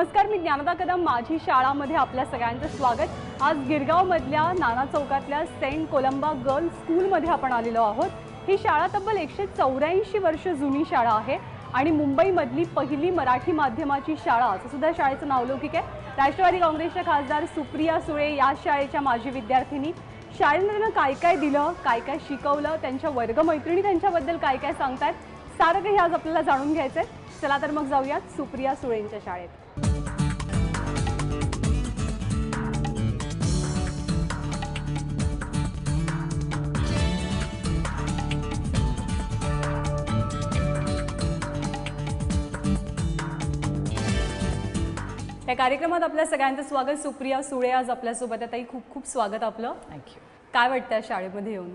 नमस्कार मी ज्ञानदा कदम माझी शाळामध्ये आपल्या सगळ्यांचं स्वागत. आज गिरगावमधल्या नाना चौकातल्या सेंट कोलंबा गर्ल स्कूलमध्ये आपण आलेलो आहोत. ही शाळा तब्बल एकशे चौऱ्याऐंशी वर्ष जुनी शाळा आहे आणि मुंबईमधली पहिली मराठी माध्यमाची शाळा असं सुद्धा शाळेचं नावलौकिक आहे. राष्ट्रवादी काँग्रेसच्या खासदार सुप्रिया सुळे या शाळेच्या माजी विद्यार्थिनी शाळेनं त्यांना काय काय दिलं काय काय शिकवलं त्यांच्या वर्गमैत्रिणी त्यांच्याबद्दल काय काय सांगतायत सारं काही आज आपल्याला जाणून घ्यायचं आहे चला तर मग जाऊयात सुप्रिया सुळेंच्या शाळेत. या कार्यक्रमात आपल्या सगळ्यांचं स्वागत. सुप्रिया सुळे आज आपल्यासोबत आहे ताई खूप खूप स्वागत आपलं. थँक्यू काय वाटतं या शाळेमध्ये येऊन?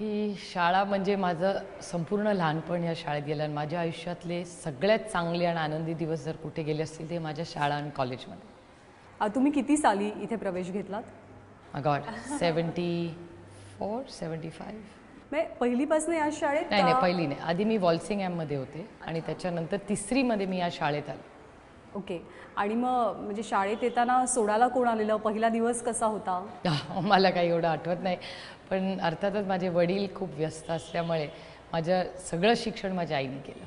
ही शाळा म्हणजे माझं संपूर्ण लहानपण या शाळेत गेलं आणि माझ्या आयुष्यातले सगळ्यात चांगले आणि आनंदी दिवस जर कुठे गेले असतील ते माझ्या शाळा आणि कॉलेजमध्ये. तुम्ही किती साली इथे प्रवेश घेतलात? गॉड सेवन्टी फोर सेवन्टी फाईव्ह पहिलीपासून या शाळेत नाही नाही पहिली नाही. आधी मी वॉल्सिंगॅममध्ये होते आणि त्याच्यानंतर तिसरीमध्ये मी या शाळेत आले. ओके. आणि मग म्हणजे शाळेत येताना सोडायला कोण आलेलं? पहिला दिवस कसा होता? मला काही एवढं आठवत नाही. पण अर्थातच माझे वडील खूप व्यस्त असल्यामुळे माझं सगळं शिक्षण माझ्या आईने केलं.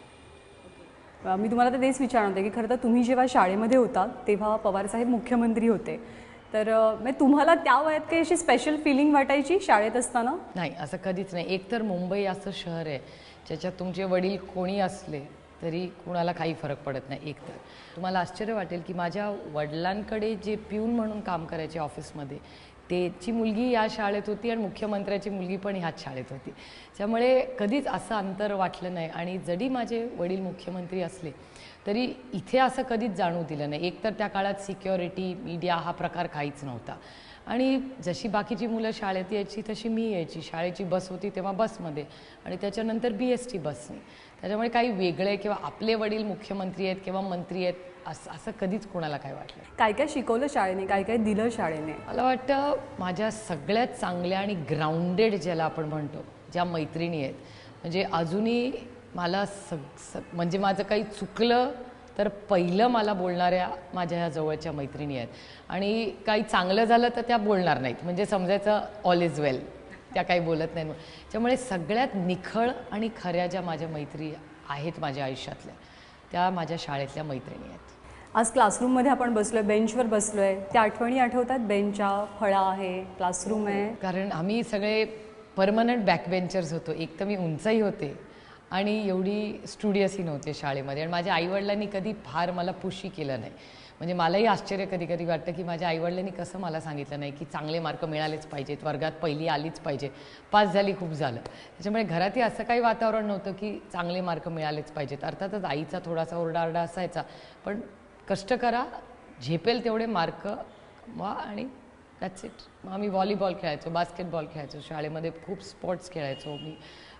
मी तुम्हाला तर तेच विचारणार होते की खरं तर तुम्ही जेव्हा शाळेमध्ये होता तेव्हा पवारसाहेब मुख्यमंत्री होते. तर म्हणजे तुम्हाला त्या वयात काही अशी स्पेशल फिलिंग वाटायची शाळेत असताना? नाही असं कधीच नाही. एकतर मुंबई असं शहर आहे ज्याच्यात तुमचे वडील कोणी असले तरी कुणाला काही फरक पडत नाही एकतर तुम्हाला आश्चर्य वाटेल की माझ्या वडिलांकडे जे पिऊन म्हणून काम करायचे ऑफिसमध्ये त्याची मुलगी या शाळेत होती आणि मुख्यमंत्र्याची मुलगी पण ह्याच शाळेत होती. त्यामुळे कधीच असं अंतर वाटलं नाही आणि जरी माझे वडील मुख्यमंत्री असले तरी इथे असं कधीच जाणू दिलं नाही. एकतर त्या काळात सिक्युरिटी मीडिया हा प्रकार काहीच नव्हता. आणि जशी बाकीची मुलं शाळेत यायची तशी मी यायची. शाळेची बस होती तेव्हा बसमध्ये. आणि त्याच्यानंतर बी एस टी बसने. त्याच्यामुळे काही वेगळे किंवा आपले वडील मुख्यमंत्री आहेत किंवा मंत्री आहेत असं असं कधीच कोणाला काय वाटलं काय काय शिकवलं शाळेने? काय काय दिलं शाळेने? मला वाटतं माझ्या सगळ्यात चांगल्या आणि ग्राउंडेड ज्याला आपण म्हणतो ज्या मैत्रिणी आहेत. म्हणजे अजूनही मला सग सग म्हणजे माझं काही चुकलं तर पहिलं मला बोलणाऱ्या माझ्या ह्या जवळच्या मैत्रिणी आहेत. आणि काही चांगलं झालं तर त्या बोलणार नाहीत. म्हणजे समजायचं ऑल इज वेल त्या काही बोलत नाहीत. त्यामुळे सगळ्यात निखळ आणि खऱ्या ज्या माझ्या मैत्री आहेत माझ्या आयुष्यातल्या त्या माझ्या शाळेतल्या मैत्रिणी आहेत. आज क्लासरूममध्ये आपण बसलोय बेंचवर बसलोय. त्या आठवणी आठवतात? बेंचच्या फळा आहे क्लासरूम आहे. कारण आम्ही सगळे परमनंट बॅकबेंचर्स होतो. एक तर मी उंचही होते. आणि एवढी स्टुडियसही नव्हते शाळेमध्ये. आणि माझ्या आईवडिलांनी कधी फार मला पुशी केलं नाही. म्हणजे मलाही आश्चर्य कधी कधी वाटतं की माझ्या आईवडिलांनी कसं मला सांगितलं नाही की चांगले मार्क मिळालेच पाहिजेत वर्गात पहिली आलीच पाहिजे पास झाली खूप झालं. त्याच्यामुळे घरातही असं काही वातावरण नव्हतं की चांगले मार्क मिळालेच पाहिजेत. अर्थातच आईचा थोडासा ओरडाओरडा असायचा. पण कष्ट करा झेपेल तेवढे मार्क वा आणि दॅट्स इट मग आम्ही व्हॉलीबॉल खेळायचो बास्केटबॉल खेळायचो शाळेमध्ये खूप स्पोर्ट्स खेळायचो मी.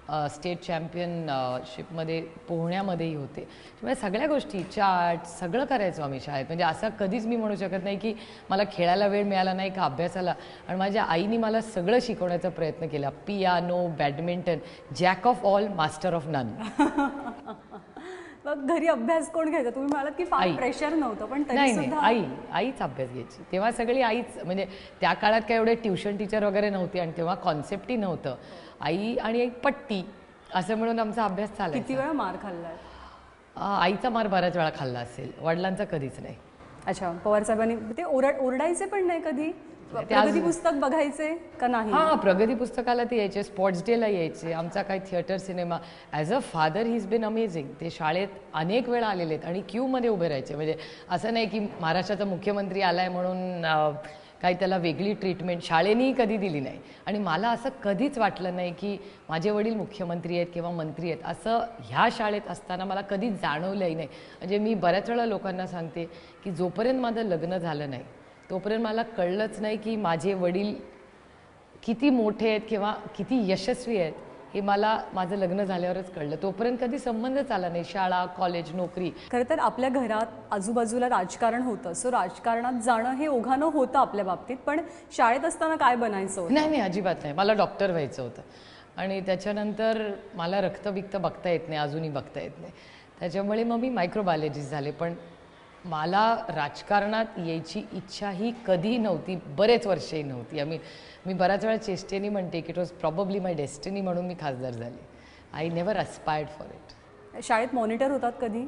स्टेट चॅम्पियनशिपमध्ये पोहण्यामध्येही होते. त्यामुळे सगळ्या गोष्टी चार्ट सगळं करायचो आम्ही शाळेत. म्हणजे असं कधीच मी म्हणू शकत नाही की मला खेळायला वेळ मिळाला नाही का अभ्यासाला आणि माझ्या आईने मला सगळं शिकवण्याचा प्रयत्न केला. Piano badminton jack of all master of none. मग घरी अभ्यास कोण घ्यायचा? तुम्ही म्हणालात की फार. प्रेशर नव्हतं पण तरी नाही सुद्धा आई आईच अभ्यास घ्यायची. तेव्हा सगळी आईच म्हणजे त्या काळात काय एवढे ट्युशन टीचर वगैरे नव्हते आणि तेव्हा कॉन्सेप्टही नव्हतं. आई आणि एक पट्टी असं म्हणून आमचा अभ्यास किती चालायचा वेळा मार खाल्लाय? अं, आईचा मार बऱ्याच वेळा खाल्ला असेल. वडिलांचा कधीच नाही. अच्छा पवार साहेबांनी ते ओरड ओरडायचे पण नाही कधी? प्रगती पुस्तक बघायचे का नाही? हां प्रगती पुस्तकाला ते यायचे स्पोर्ट्स डेला यायचे आमचा काही theatre cinema. As a father he is been amazing ते शाळेत अनेक वेळा आलेले आहेत आणि क्यूमध्ये उभे राहायचे. म्हणजे असं नाही की महाराष्ट्राचा मुख्यमंत्री आलाय म्हणून काही त्याला वेगळी ट्रीटमेंट शाळेनेही कधी दिली नाही. आणि मला असं कधीच वाटलं नाही की माझे वडील मुख्यमंत्री आहेत किंवा मंत्री आहेत. असं ह्या शाळेत असताना मला कधीच जाणवलंही नाही. म्हणजे मी बऱ्याच वेळा लोकांना सांगते की जोपर्यंत माझं लग्न झालं नाही तोपर्यंत मला कळलंच नाही की माझे वडील किती मोठे आहेत किंवा किती यशस्वी आहेत हे मला माझं लग्न झाल्यावरच कळलं. तोपर्यंत कधी संबंधच आला नाही शाळा कॉलेज नोकरी. खरं तर आपल्या घरात आजूबाजूला राजकारण होतं सो राजकारणात जाणं हे ओघानं होतं आपल्या बाबतीत पण शाळेत असताना काय बनायचं होतं? नाही नाही अजिबात नाही. मला डॉक्टर व्हायचं होतं. आणि त्याच्यानंतर मला रक्तबिक्त बघता येत नाही अजूनही बघता येत नाही. त्याच्यामुळे मग मी मायक्रोबायोलॉजिस्ट झाले पण मला राजकारणात यायची इच्छा ही कधी नव्हती बरेच वर्षही नव्हती. आम्ही मी बऱ्याच वेळा चेष्टेने म्हणते की it was probably my destiny म्हणून मी खासदार झाले. I never aspired for it शाळेत मॉनिटर होतात कधी?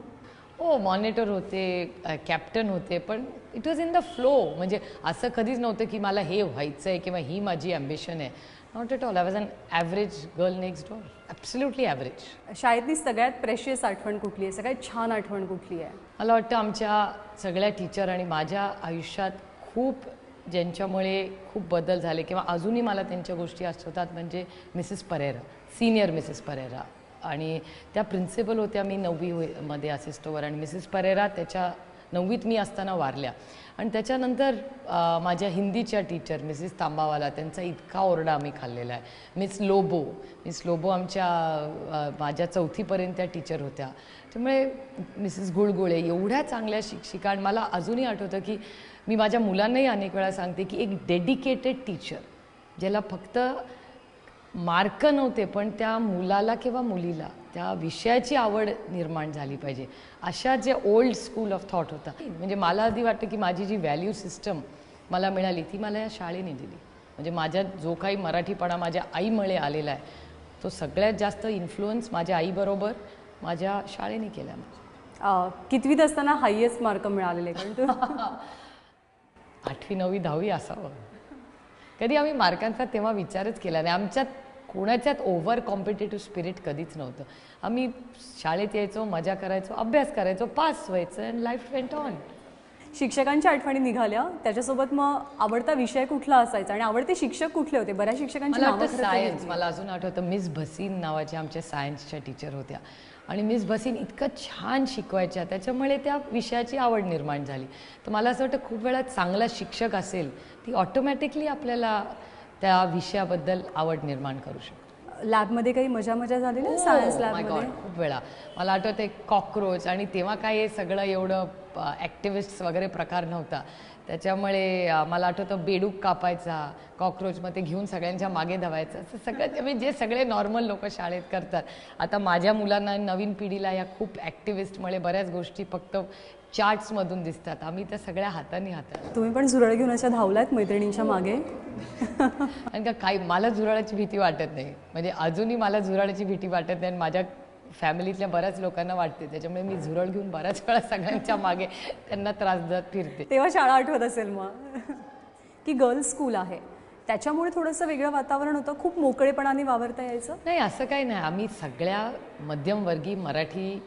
हो मॉनिटर होते कॅप्टन होते पण it was in the flow म्हणजे असं कधीच नव्हतं की मला हे व्हायचं आहे किंवा ही माझी ॲम्बिशन आहे. Not at all I was an average girl next door absolutely average शाळेतली सगळ्यात प्रेशियस आठवण कुठली आहे? सगळ्यात छान आठवण कुठली आहे? मला वाटतं आमच्या सगळ्या टीचर आणि माझ्या आयुष्यात खूप ज्यांच्यामुळे खूप बदल झाले किंवा अजूनही मला त्यांच्या गोष्टी आठवतात म्हणजे Mrs Pereira senior Mrs Pereira आणि त्या प्रिन्सिपल होत्या मी नववी मध्ये असिस्टोवर आणि मिसेस परेरा त्याच्या नववीत मी असताना वारल्या. आणि त्याच्यानंतर माझ्या हिंदीच्या टीचर मिसेस तांबावाला त्यांचा इतका ओरडा आम्ही खाल्लेला आहे. मिस लोबो मिस लोबो आमच्या माझ्या चौथीपर्यंत त्या टीचर होत्या. त्यामुळे मिसेस गुळगुळे एवढ्या चांगल्या शिक्षिका आणि मला अजूनही आठवतं की मी माझ्या मुलांनाही अनेक वेळा सांगते की एक डेडिकेटेड टीचर ज्याला फक्त मार्क नव्हते पण त्या मुलाला किंवा मुलीला त्या विषयाची आवड निर्माण झाली पाहिजे. अशा जे ओल्ड स्कूल ऑफ थॉट होता. म्हणजे मला आधी वाटतं की माझी जी व्हॅल्यू सिस्टम मला मिळाली ती मला या शाळेने दिली. म्हणजे माझ्या जो काही मराठीपणा माझ्या आईमुळे आलेला आहे तो सगळ्यात जास्त इन्फ्लुअन्स माझ्या आईबरोबर माझ्या शाळेने केला. कितवीत असताना हायएस्ट मार्क मिळालेले आठवी नववी दहावी असावं. कधी आम्ही मार्कांचा तेव्हा विचारच केला नाही. आमच्यात कोणाच्यात ओव्हर कॉम्पिटेटिव्ह स्पिरिट कधीच नव्हतं. आम्ही शाळेत यायचो मजा करायचो अभ्यास करायचो पास व्हायचं अँड लाईफ वेंट ऑन शिक्षकांच्या आठवणी निघाल्या. त्याच्यासोबत मग आवडता विषय कुठला असायचा? आणि आवडते शिक्षक कुठले होते? बऱ्याच शिक्षकांची मला नावं वाटतं खरं तर सायन्स. मला अजून आठवतं मिस भसीन नावाच्या आमच्या सायन्सच्या टीचर होत्या. आणि मिस भसीन इतकं छान शिकवायच्या. त्याच्यामुळे त्या विषयाची आवड निर्माण झाली. तर मला असं वाटतं खूप वेळा चांगला शिक्षक असेल ती ऑटोमॅटिकली आपल्याला त्या विषयाबद्दल आवड निर्माण करू शकतो. लॅबमध्ये काही मजा मजा झालेली Oh सायन्स my लॅबमध्ये? खूप वेळा. मला आठवतं कॉकरोच आणि तेव्हा काय हे सगळं एवढं ॲक्टिव्हिस्ट वगैरे प्रकार नव्हता. त्याच्यामुळे मला आठवतं बेडूक कापायचा कॉकरोच मग ते घेऊन सगळ्यांच्या मागे धावायचं. असं सगळं म्हणजे जे सगळे नॉर्मल लोक शाळेत करतात. आता माझ्या मुलांना नवीन पिढीला या खूप ॲक्टिव्हिस्टमुळे बऱ्याच गोष्टी फक्त चार्ट्समधून दिसतात. आम्ही त्या सगळ्या हाताने हातात. तुम्ही पण झुरळ घेऊन अशा धावलात मैत्रिणींच्या मागे? आणि का काही मला झुरळाची भीती वाटत नाही. म्हणजे अजूनही मला झुरळाची भीती वाटत नाही आणि माझ्या फॅमिलीतल्या बऱ्याच लोकांना वाटते. त्याच्यामुळे मी झुरळ घेऊन बऱ्याच वेळा सगळ्यांच्या मागे त्यांना त्रास देत फिरते. तेव्हा शाळा आठवत असेल मग. की गर्ल्स स्कूल आहे. त्याच्यामुळे थोडंसं वेगळं वातावरण होतं. खूप मोकळेपणाने वावरता यायचं? नाही असं काही नाही. आम्ही सगळ्या मध्यमवर्गीय मराठी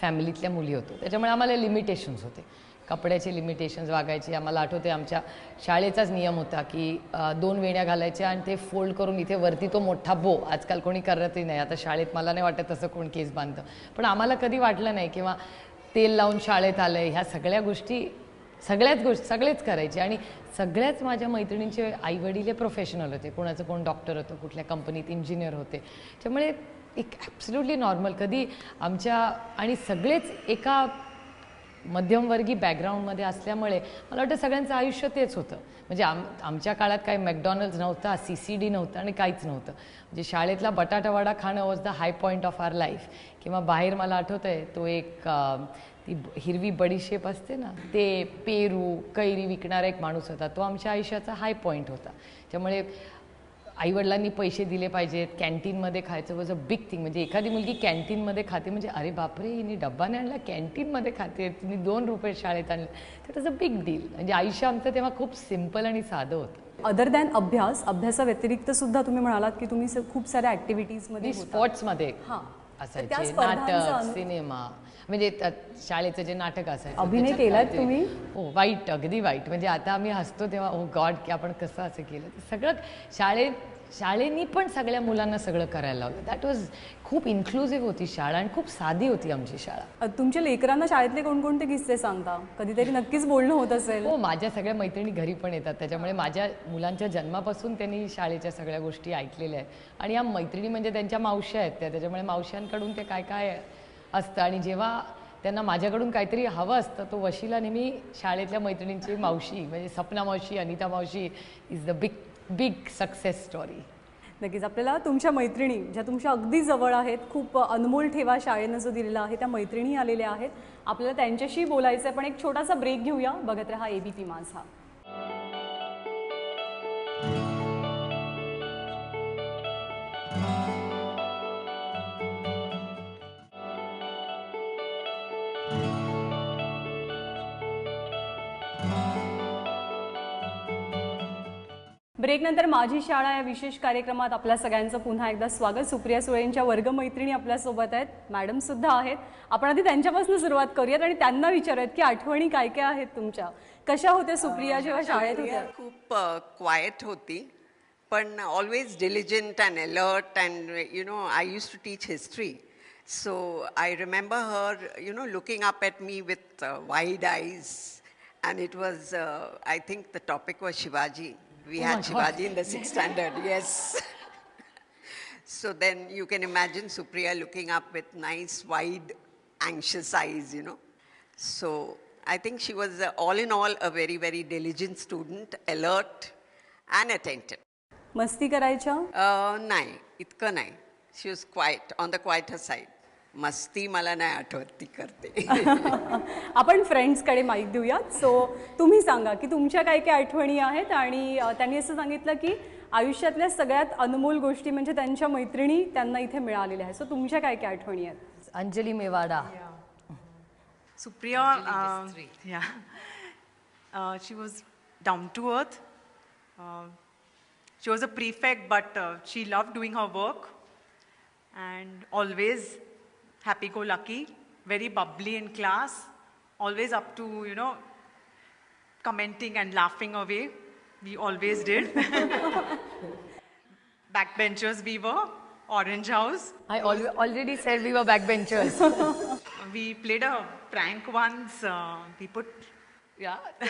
फॅमिलीतल्या मुली होतो. त्याच्यामुळे आम्हाला लिमिटेशन्स होते. कपड्याचे लिमिटेशन्स वागायचे आम्हाला आठवते आमच्या शाळेचाच नियम होता की दोन वेण्या घालायच्या आणि ते फोल्ड करून इथे वरती तो मोठा बो आजकाल कोणी करतही नाही. आता शाळेत मला नाही वाटत तसं कोण केस बांधतं. पण आम्हाला कधी वाटलं नाही किंवा तेल लावून शाळेत आलंय ह्या सगळ्या गोष्टी सगळ्याच गोष्टी सगळेच करायचे. आणि सगळ्याच माझ्या मैत्रिणींचे आईवडील हे प्रोफेशनल होते. कोणाचं कोण डॉक्टर होतं कुठल्या कंपनीत इंजिनियर होते. त्यामुळे एक ॲब्सल्युटली नॉर्मल कधी आमच्या आणि सगळेच एका मध्यमवर्गीय बॅकग्राऊंडमध्ये असल्यामुळे मला वाटतं सगळ्यांचं आयुष्य तेच होतं. म्हणजे आम आमच्या काळात काही मॅकडॉनल्ड्स नव्हता सी सी डी नव्हतं आणि काहीच नव्हतं. म्हणजे शाळेतला बटाटावाडा खाणं was the high point of our life किंवा बाहेर मला आठवतं आहे तो एक ती हिरवी बडीशेप असते ना ते पेरू कैरी विकणारा एक माणूस होता तो आमच्या आयुष्याचा हाय पॉईंट होता. त्यामुळे आईवडिलांनी पैसे दिले पाहिजेत कॅन्टीनमध्ये खायचं वॉज अ बिग थिंग म्हणजे एखादी मुलगी कॅन्टीनमध्ये खाते म्हणजे अरे बापरे हिने डब्बा नाही आणला कॅन्टीनमध्ये खाते तिने दोन रुपये शाळेत आणले. इज अ बिग डील म्हणजे आयुष्य आमचं तेव्हा खूप सिंपल आणि साधं होतं. अदर दॅन अभ्यास अभ्यासाव्यतिरिक्त सुद्धा तुम्ही म्हणालात की तुम्ही खूप साऱ्या ॲक्टिव्हिटीजमध्ये स्पोर्ट्समध्ये हां. असायचे नाटक सिनेमा म्हणजे शाळेचं जे नाटक असायचं अभिनय केलात ते- तुम्ही? हो वाईट अगदी वाईट म्हणजे आता आम्ही हसतो तेव्हा ओ गॉड की आपण कसं असं केलं? सगळं शाळेत शाळेनी पण सगळ्या मुलांना सगळं करायला लावलं. दॅट वॉज खूप इन्क्लुझिव्ह होती शाळा आणि खूप साधी होती आमची शाळा. तुमच्या लेकरांना शाळेतले कोणकोणते किस्से सांगता? कधीतरी नक्कीच बोलणं होत असेल. हो माझ्या सगळ्या मैत्रिणी घरी पण येतात. त्याच्यामुळे माझ्या मुलांच्या जन्मापासून त्यांनी शाळेच्या सगळ्या गोष्टी ऐकलेल्या आहेत. आणि या मैत्रिणी म्हणजे त्यांच्या मावश्या आहेत त्या. त्याच्यामुळे मावश्यांकडून ते काय काय असतं आणि जेव्हा त्यांना माझ्याकडून काहीतरी हवं असतं तो वशीला नेहमी शाळेतल्या मैत्रिणींची मावशी म्हणजे सपना मावशी अनिता मावशी is the big big success story नक्कीच आपल्याला तुमच्या मैत्रिणी ज्या तुमच्या अगदी जवळ आहेत खूप अनमोल ठेवा शाळेनं जो दिलेला आहे त्या मैत्रिणी आलेल्या आहेत. आपल्याला त्यांच्याशी बोलायचं आहे पण एक छोटासा ब्रेक घेऊया. बघत राहा एबीपी माझा. ब्रेकनंतर माझी शाळा या विशेष कार्यक्रमात आपल्या सगळ्यांचं पुन्हा एकदा स्वागत. सुप्रिया सुळेंच्या वर्गमैत्रिणी आपल्यासोबत आहेत. मॅडम सुद्धा आहेत. आपण आधी त्यांच्यापासून सुरुवात करूयात आणि त्यांना विचारूयात की आठवणी काय काय आहेत तुमच्या? कशा होत्या सुप्रिया जेव्हा शाळेत होत्या? खूप क्वायट होती. पण always diligent and alert and you know I use to teach history so I remember her you know looking up at me with wide eyes and it was I think the topic was Shivaji We had Shivaji in the six standard yes So then you can imagine Supriya looking up with nice, wide, anxious eyes, you know. So I think she was, uh, all in all, a very, very diligent student, alert and attentive. मस्ती करायच्या Uh, नाही इतकं नाही she was quite on the quieter side मस्ती मला नाही आठवत ती करते. आपण फ्रेंड्सकडे माहीत देऊयात. सो तुम्ही सांगा की तुमच्या काय काय आठवणी आहेत आणि अ, त्यांनी असं सांगितलं की आयुष्यातल्या सगळ्यात अनमोल गोष्टी म्हणजे त्यांच्या मैत्रिणी त्यांना इथे मिळालेल्या आहेत. सो तुमच्या काय काय आठवणी आहेत? Anjali Mewada. Supriya, uh, yeah, uh, she was down to earth. Uh, she was a prefect, but uh, she loved happy-go-lucky, very bubbly in class, always up to, you know, commenting and laughing away. We always did. backbenchers we were, Orange House. I al already said we were backbenchers. we played a prank once. Uh, we put yeah. we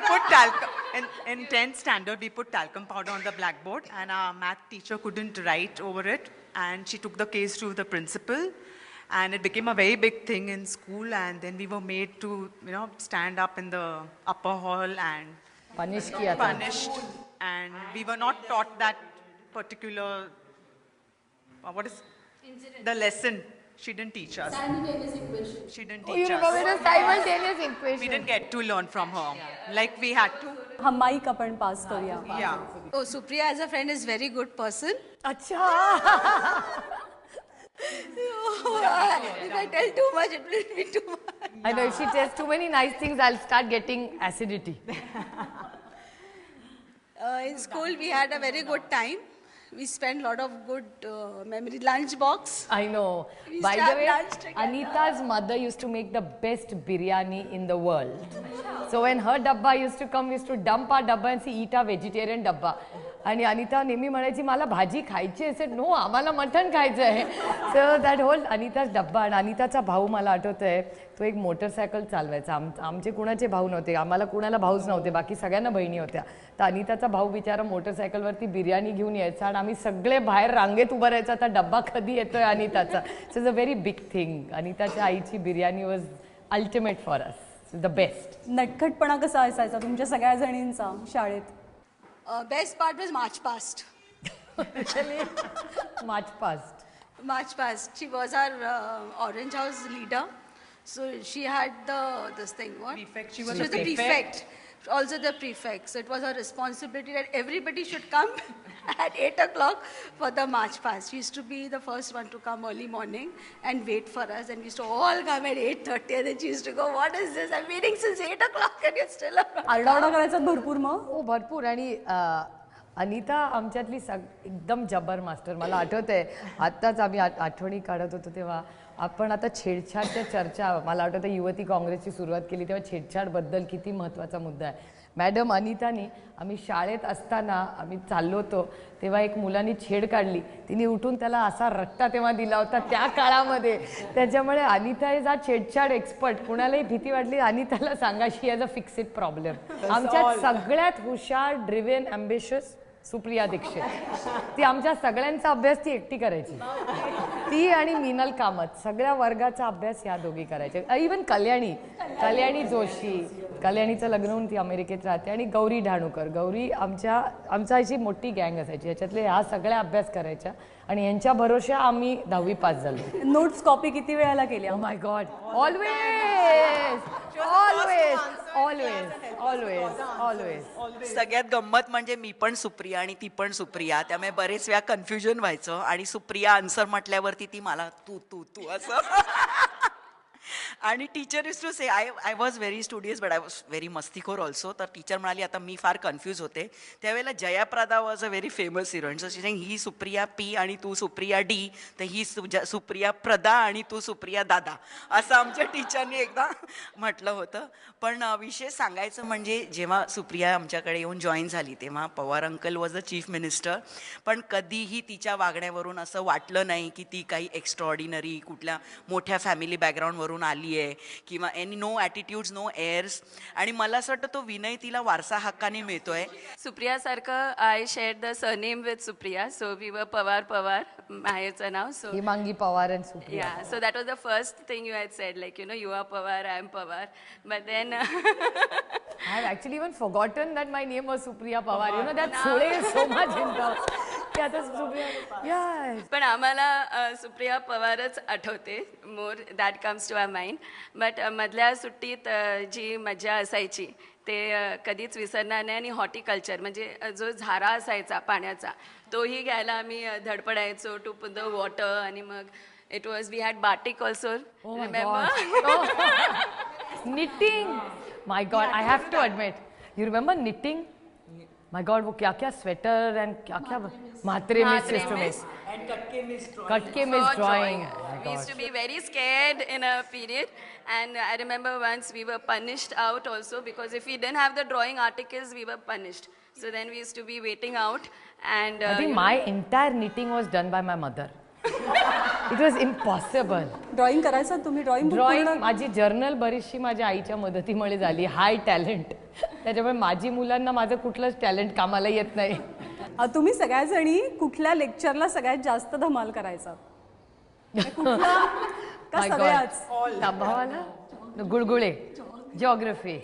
put talcum, in, in 10th standard, we put talcum powder on the blackboard and our math teacher couldn't write over it and she took the case to the principal and it became a very big thing in school and then we were made to you know stand up in the upper hall and punished punished. And we were not taught that particular uh, what is Incident. the lesson. she didn't teach us she didn't teach us we didn't get to learn from her like we had to हा mic आपण pass करूया yeah Oh, Supriya as a friend is very good person. अच्छा if I tell too much, it will be too much. I know if she says too many nice things, I'll start getting acidity. Uh, in school, we had a very good time. We spent a lot of good uh, memory lunch box. I know. We By the way. Anita's mother used to make the best biryani in the world. So when her dabba used to come, we used to dump our dabba and see eat our vegetarian dabba. आणि अनिता नेहमी म्हणायची मला भाजी खायची असेल no आम्हाला मटण खायचं आहे सो दॅट होल अनिताच डब्बा आणि अनिताचा भाऊ मला आठवत आहे तो एक मोटरसायकल चालवायचा आम आमचे कुणाचे भाऊ नव्हते आम्हाला कुणाला भाऊच नव्हते बाकी सगळ्यांना बहिणी होत्या तर अनिताचा भाऊ बिचारा मोटरसायकलवरती बिर्याणी घेऊन यायचा आणि आम्ही सगळे बाहेर रांगेत उभं राहायचं आता डब्बा कधी येतोय अनिताचा so is a very big thing अनिताच्या आईची biryani was ultimate for us the best नटखटपणा कसा असायचा तुमच्या सगळ्या जणींचा शाळेत best part was March past. March past March past. She was our uh, Orange House leader. So she had the this thing. What? Prefect. She She was was, the the prefect. prefect. Also the prefect. So it was her responsibility that everybody should come at 8 o'clock for the march past. She used to be the first one to come early morning and wait for us. And we used to all come at 8.30 and then she used to go, what is this? I'm waiting since 8 o'clock and you're still around. आरडाओरडा करायचा भरपूर मग हो भरपूर आणि अनिता आमच्यातली सग एकदम जबर मास्टर मला आठवत आहे आत्ताच आम्ही आठ- आठवणी काढत होतो तेव्हा आपण आता छेडछाडच्या चर्चा मला आठवतं युवती काँग्रेसची सुरुवात केली तेव्हा छेडछाडबद्दल किती महत्त्वाचा मुद्दा आहे. मॅडम अनितानी आम्ही शाळेत असताना आम्ही चाललो होतो तेव्हा एक मुलांनी छेड काढली. तिने उठून त्याला असा रट्टा तेव्हा दिला होता त्या काळामध्ये. त्याच्यामुळे अनिता इज हा छेडछाड एक्सपर्ट कुणालाही भीती वाटली अनिताला सांगा she has a fixed problem आमच्यात सगळ्यात हुशार ड्रिव्हन अम्बिशियस सुप्रिया दीक्षित. ती आमच्या सगळ्यांचा अभ्यास ती एकटी करायची. ती आणि मिनल कामत सगळ्या वर्गाचा अभ्यास ह्या दोघी करायच्या. इवन कल्याणी कल्याणी जोशी कल्याणीचं लग्न होऊन ती अमेरिकेत राहते आणि गौरी ढाणूकर गौरी आमच्या आमचा अशी मोठी गँग असायची याच्यातले ह्या सगळ्या अभ्यास करायच्या. आणि यांच्या भरोशा आम्ही दहावी पास झालो. नोट्स कॉपी किती वेळाला केली? ओ my god always always always always always सगळ्यात गंमत म्हणजे मी पण सुप्रिया आणि ती पण सुप्रिया. त्यामुळे बरेच वेळा कन्फ्युजन व्हायचं आणि सुप्रिया आन्सर म्हटल्यावरती ती मला तू तू तू असं. आणि teacher is to say I I was very studious but I was very मस्तीखोर ऑल्सो तर टीचर म्हणाली आता मी फार कन्फ्यूज होते. त्यावेळेला Jayaprada was a very famous heroine. So she he Supriya P आणि तू सुप्रिया डी. तर ही सुप्रिया प्रदा आणि तू सुप्रिया दादा. असं आमच्या टीचरनी एकदा म्हटलं होतं. पण विशेष सांगायचं म्हणजे जेव्हा सुप्रिया आमच्याकडे येऊन जॉईन झाली तेव्हा Pawar uncle was a chief minister पण कधीही तिच्या वागण्यावरून असं वाटलं नाही की ती काही एक्स्ट्रॉर्डिनरी कुठल्या मोठ्या फॅमिली बॅकग्राऊंडवरून आली आहे किंवा any no attitudes no airs आणि मला असं वाटतं तो विनय तिला वारसा हक्काने मिळतोय Sarkar, I shared the surname with Supriya, so we were Pawar Pawar, Maya's now. So Himangi Pawar आणि Supriya so that was the first thing you had said, like you know, you are Pawar, I am Pawar. But then I have actually even forgotten that my name was Supriya Pawar. You know, that Sule is so much in the... पण आम्हाला सुप्रिया पवारच आठवते. More that comes to our mind but मधल्या सुट्टीत जी मजा असायची ते कधीच विसरणार नाही. आणि हॉर्टिकल्चर म्हणजे जो झारा असायचा पाण्याचा तोही घ्यायला आम्ही धडपडायचो. टू द वॉटर आणि मग it was we had batik also remember knitting. My God, I have to admit. You remember knitting? My God, वो क्या क्या स्वेटर and क्या क्या Matre miss Mhatre used to miss. Katke miss for drawing. drawing. Oh We used to be very scared in a period. And I remember once we were punished out also because if we didn't have the drawing articles, we were punished. So then we used to be waiting out. And uh, I think my entire knitting was done by my mother. It was impossible. Drawing करायचं तुम्ही drawing drawing माझी journal बरीचशी माझ्या आईच्या मदतीमुळे झाली हाय talent त्याच्यामुळे माझी मुलांना माझं कुठलंच टॅलेंट कामाला येत नाही तुम्ही सगळ्या जणी कुठल्या लेक्चरला सगळ्यात जास्त धमाल करायचा? का. सगळ्याच? तांबावाला गुळगुळे. जॉग्रफी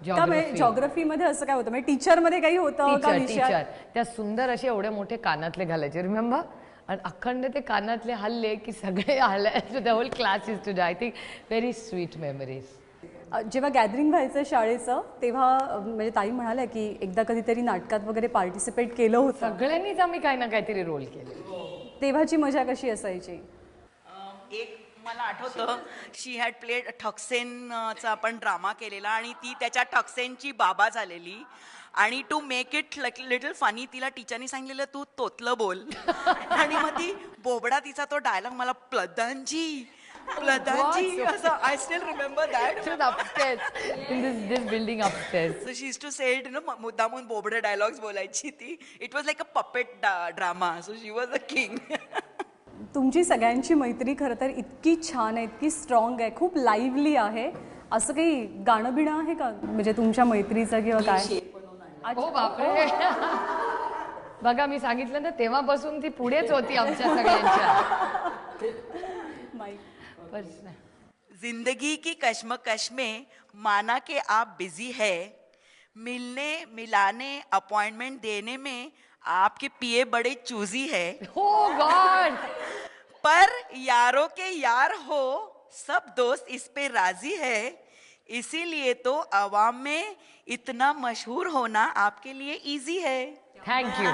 का म्हणजे जॉग्रफीमध्ये असं काय होतं? म्हणजे टीचरमध्ये काही होतं का टीचर टीचर त्या सुंदर असे एवढे मोठे कानातले घालायचे. रिमेंबर आणि अखंड ते कानातले हल्ले की सगळे हल्ले. The whole class is to I think very sweet memories जेव्हा गॅदरिंग व्हायचं शाळेचं तेव्हा म्हणजे ताई म्हणाल्या की एकदा कधीतरी नाटकात वगैरे पार्टिसिपेट केलं होतं. सगळ्यांनीच आम्ही काही ना काहीतरी रोल केले. तेव्हाची मजा कशी असायची? एक मला आठवतं शी हॅड प्लेड ठक्सेनचा आपण ड्रामा केलेला आणि ती त्याच्या ठक्सेनची बाबा झालेली. आणि to make it little funny तिला टीचरनी सांगितलेलं तू तोतलं बोल. आणि मग ती बोबडा तिचा तो डायलॉग मला प्लदांजी प्लदांजी असं I still remember that upstairs in this this building upstairs. So she is to say it no मुद्दामून बोबडे डायलॉग्स बोलायची ती it was like a puppet drama so she was a king तुमची सगळ्यांची मैत्री खरं तर इतकी छान आहे इतकी स्ट्रॉंग आहे खूप लाईव्हली आहे. असं काही गाणं बिणं आहे का? म्हणजे तुमच्या मैत्रीचं किंवा काय? हो बापरे. बघा मी सांगितलं ना तेव्हापासून ती पुढेच होती आमच्या सगळ्यांच्या. ज़िंदगी की कश्मकश में माना कि आप बिज़ी है मिलने मिलाने अपॉइंटमेंट देने में आपके पिए बड़े चूजी है। गॉड! पर यारों के यार हो सब दोस्त इस पे राज़ी है। इसीलिए तो आवाम में इतना मशहूर होना आपके लिए इजी है। Thank you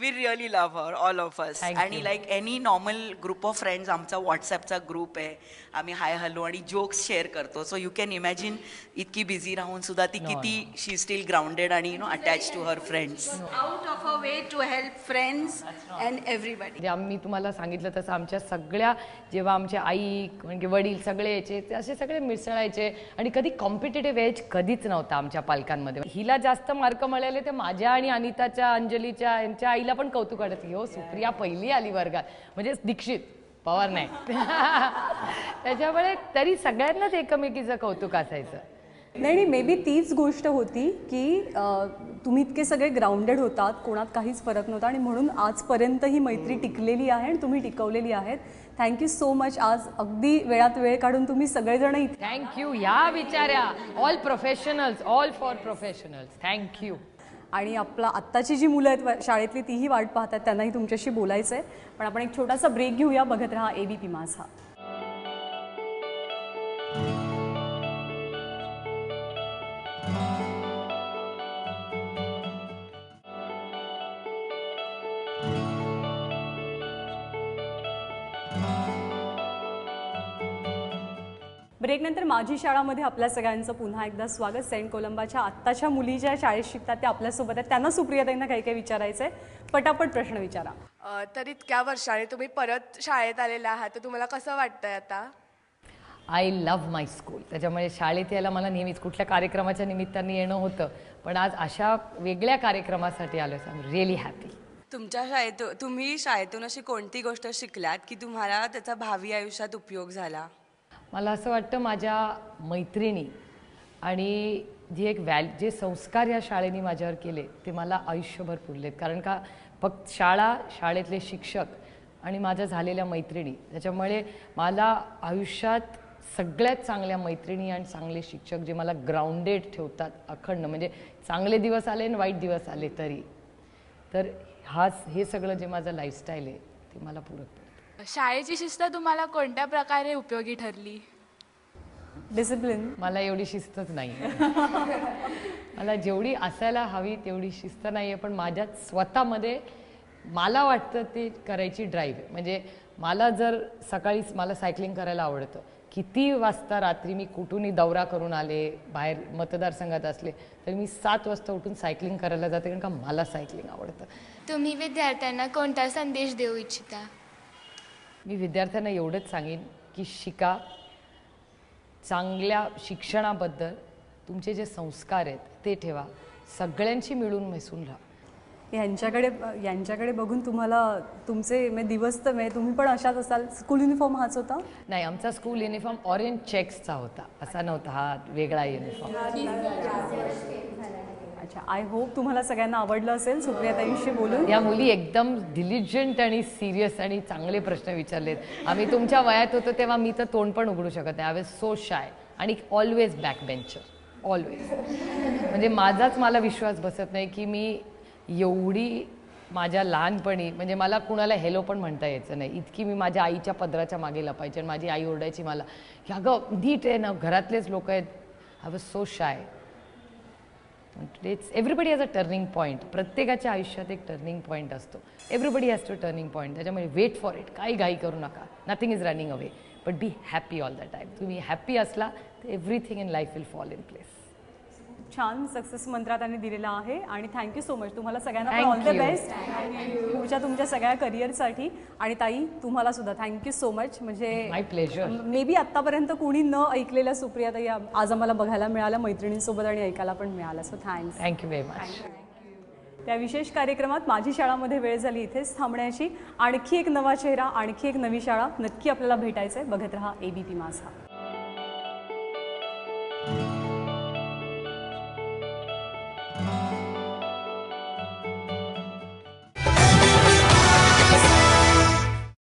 we really love her all of us आणि. Like any normal group of friends आमचा व्हॉट्सॲपचा ग्रुप आहे आम्ही हाय हॅलो आणि जोक्स शेअर करतो. सो यू कॅन इमॅजिन इतकी बिझी राहून सुद्धा ती किती शी स्टील ग्राउंडेड आणि you know attach to her friends of her way to help friends and everybody. म्हणजे आम्ही तुम्हाला सांगितलं तसं आमच्या सगळ्या जेव्हा आमच्या आई म्हणजे वडील सगळे यायचे ते असे सगळे मिसळायचे आणि कधी कॉम्पिटेटिव्ह एज कधीच नव्हता आमच्या पालकांमध्ये. हिला जास्त मार्क मिळाले ते माझ्या आणि अनिताच्या अंजलीच्या यांच्या आईला पण कौतुक वाटत हो सुप्रिया पहिली आली वर्गात. म्हणजे दीक्षित. पवार नाही. त्याच्यामुळे तरी सगळ्यांनाच एकमेकीचं कौतुक असायचं. नाही नाही मे बी तीच गोष्ट होती की तुम्ही इतके सगळे ग्राउंडेड होतात कोणात काहीच फरक नव्हता आणि म्हणून आजपर्यंत ही मैत्री टिकलेली आहे आणि तुम्ही टिकवलेली आहेत. थँक्यू सो मच आज अगदी वेळात वेळ काढून तुम्ही सगळेजण इथे थँक्यू या बिचाऱ्या all professionals all for professionals thank you आणि आपला आत्ताची जी मुलं आहेत व- शाळेतली तीही वाट पाहतात त्यांनाही तुमच्याशी बोलायचं आहे पण आपण एक छोटासा ब्रेक घेऊया. बघत राहा ए बी पी माझा ब्रेकनंतर माझी शाळामध्ये आपल्या सगळ्यांचं पुन्हा एकदा स्वागत. सेंट कोलंबाच्या आत्ताच्या मुली ज्या शाळेत शिकतात त्या आपल्यासोबत आहेत. त्यांना सुप्रियाताईंना काही काही विचारायचं आहे पटापट प्रश्न विचारा. तर इतक्या वर्षाने तुम्ही परत शाळेत आलेला आहात. तर तुम्हाला कसं वाटतंय आता? आय लव्ह माय स्कूल त्याच्यामुळे शाळेत यायला मला नेहमीच कुठल्या कार्यक्रमाच्या निमित्ताने येणं होतं. पण आज अशा वेगळ्या कार्यक्रमासाठी आलो आय एम रिअली हॅपी तुमच्या शाळेत तुम्ही शाळेतून अशी कोणती गोष्ट शिकलात की तुम्हाला त्याचा भावी आयुष्यात उपयोग झाला? मला असं वाटतं माझ्या मैत्रिणी आणि जी एक वॅल जे संस्कार या शाळेने माझ्यावर केले ते मला आयुष्यभर पुरलेत. कारण का फक्त शाळा शाळेतले शिक्षक आणि माझ्या झालेल्या मैत्रिणी त्याच्यामुळे मला आयुष्यात सगळ्यात चांगल्या मैत्रिणी आणि चांगले शिक्षक जे मला ग्राउंडेड ठेवतात अखंड. म्हणजे चांगले दिवस आले आणि वाईट दिवस आले तरी. तर हाच हे सगळं जे माझं लाईफस्टाईल आहे ते मला पूरक पडतं शाळेची शिस्त तुम्हाला कोणत्या प्रकारे उपयोगी ठरली? डिसिप्लिन मला एवढी शिस्तच नाही. मला जेवढी असायला हवी तेवढी शिस्त नाही आहे पण माझ्यात स्वतःमध्ये मला वाटतं ते करायची ड्राईव्ह आहे म्हणजे मला जर सकाळी मला सायकलिंग करायला आवडतं. किती वाजता रात्री मी कुठूनही दौरा करून आले बाहेर मतदारसंघात असले तर मी सात वाजता उठून सायकलिंग करायला जाते कारण का मला सायकलिंग आवडतं. तुम्ही विद्यार्थ्यांना कोणता संदेश देऊ इच्छिता? मी विद्यार्थ्यांना एवढंच सांगेन की शिका. चांगल्या शिक्षणाबद्दल तुमचे जे संस्कार आहेत ते ठेवा. सगळ्यांशी मिळून मिसळून राहा. यांच्याकडे यांच्याकडे बघून तुम्हाला तुमचे म्हणजे दिवस तर म्हणजे तुम्ही पण अशाच असाल. स्कूल युनिफॉर्म हाच होता? नाही आमचा स्कूल युनिफॉर्म ऑरेंज चेक्सचा होता. असा नव्हता हा वेगळा युनिफॉर्म. अच्छा आय होप तुम्हाला सगळ्यांना आवडलं असेल सुप्रियाताईंशी बोलून. या मुली एकदम डिलिजंट आणि सिरियस आणि चांगले प्रश्न विचारलेत. आम्ही तुमच्या वयात होतो तेव्हा मी तर तोंड पण उघडू शकत नाही. आय वॉज सो शाय आणि ऑलवेज बॅक बेंचर ऑलवेज म्हणजे माझाच मला विश्वास बसत नाही की मी एवढी माझ्या लहानपणी म्हणजे मला कुणाला हेलो पण म्हणता यायचं नाही. इतकी मी माझ्या आईच्या पदराच्या मागे लपायची आणि माझी आई ओरडायची मला की अगं नीट आहे ना घरातलेच लोक आहेत. I was so shy it's everybody has a turning point प्रत्येकाच्या आयुष्यात एक टर्निंग पॉईंट असतो. Everybody has to turning point त्याच्यामुळे वेट फॉर इट काही घाई करू नका. Nothing is running away but be happy all the time तुम्ही हॅपी असला तर everything in life will fall in place छान सक्सेस मंत्रा त्यांनी दिलेला आहे आणि थँक्यू सो मच तुम्हाला सगळ्यांना ऑल द. बेस्ट पुढच्या तुमच्या सगळ्या करिअरसाठी आणि ताई तुम्हाला सुद्धा थँक्यू सो मच म्हणजे My pleasure. मे बी आत्तापर्यंत कोणी न ऐकलेल्या सुप्रिया ताई आज आम्हाला बघायला मिळालं मैत्रिणींसोबत आणि ऐकायला पण मिळालं. So thanks thank you very much त्या विशेष कार्यक्रमात माझी शाळामध्ये वेळ झाली इथेच थांबण्याची. आणखी एक नवा चेहरा आणखी एक नवी शाळा नक्की आपल्याला भेटायचं आहे बघत रहा ए बी पी माझा